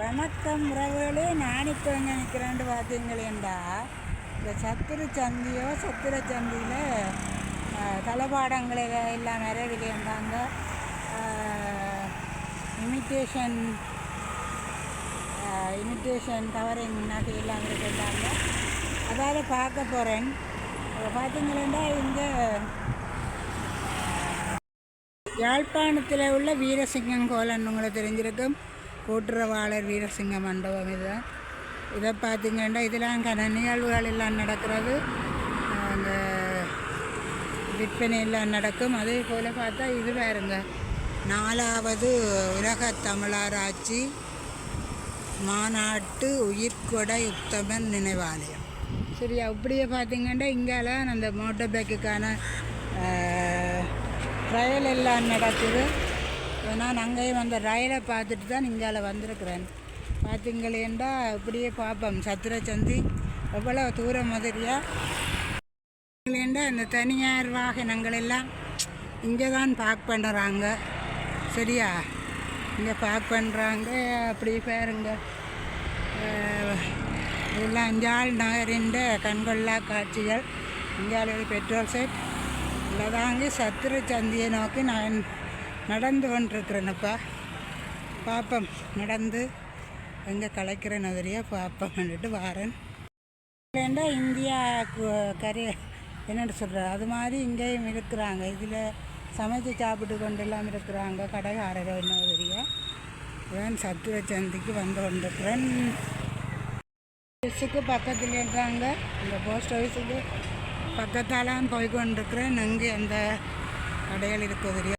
வணக்கம் உறவுகளே. நான் இப்போ எங்கே நிற்கிறேன்னு பார்த்தீங்களேண்டா இந்த சத்திர சந்தியோ சத்திர சந்தியில் தளபாடங்களை எல்லாம் நிறைவிலேண்டாங்க இமிட்டேஷன் இமிட்டேஷன் கவரிங் முன்னாடி எல்லாம் இருக்குண்டாங்க அதாவது பார்க்க போகிறேன் பார்த்தீங்களேண்டா இங்கே யாழ்ப்பாணத்தில் உள்ள வீரசிங்கம் கோலன்னு உங்களுக்கு தெரிஞ்சிருக்கும். கூட்டுறவாளர் வீரசிங்க மண்டபம் இதுதான் இதை பார்த்திங்கன்னா இதெல்லாம் கன நிகழ்வுகள் எல்லாம் நடக்கிறது. அந்த விற்பனை எல்லாம் நடக்கும். அதே போல் பார்த்தா இது வேறுங்க நாலாவது உலக தமிழராட்சி மாநாட்டு உயிர்கொடை உத்தமன் நினைவாலயம். சரி அப்படியே பார்த்தீங்கன்னா இங்கெல்லாம் அந்த மோட்டர் பைக்குக்கான ட்ரையல் எல்லாம் நடக்குது. நான் அங்கேயும் அந்த ரயிலை பார்த்துட்டு தான் இங்கால வந்திருக்கிறேன். பார்த்தீங்களேண்டா இப்படியே பார்ப்போம் சத்திரச்சந்தி எவ்வளோ தூரம் மாதிரியா? இல்லைண்டா இந்த தனியார் வாகனங்கள் எல்லாம் இங்கே தான் பார்க் பண்ணுறாங்க சரியா? இங்கே பார்க் பண்ணுறாங்க அப்படி பாருங்க. இதெல்லாம் அஞ்சாள் நகரின் கண்கொள்ளா காட்சிகள். இந்தியாவில் பெட்ரோல் செட் இல்லை தாங்க சத்திர சந்தியை நோக்கி நான் நடந்து கொண்டிருக்கிறேனப்பா. பார்ப்போம் நடந்து எங்கே கலைக்கிற நகரியாக பார்ப்போம்னுட்டு வாரேன். இல்லைண்டா இந்தியா கரு என்னென்னு சொல்கிற அது மாதிரி இங்கேயும் இருக்கிறாங்க. இதில் சமைச்சு சாப்பிட்டு கொண்டெல்லாம் இருக்கிறாங்க. கடைக்காரர் நகரியாக நான் சத்துவ சந்திக்கு வந்து கொண்டிருக்கிறேன். ஆஃபீஸுக்கு பக்கத்தில் இருக்காங்க. இந்த போஸ்ட் ஆஃபீஸுக்கு பக்கத்தாலாம் போய் கொண்டிருக்கிறேன். இங்கே அந்த கடைகள் இருக்குது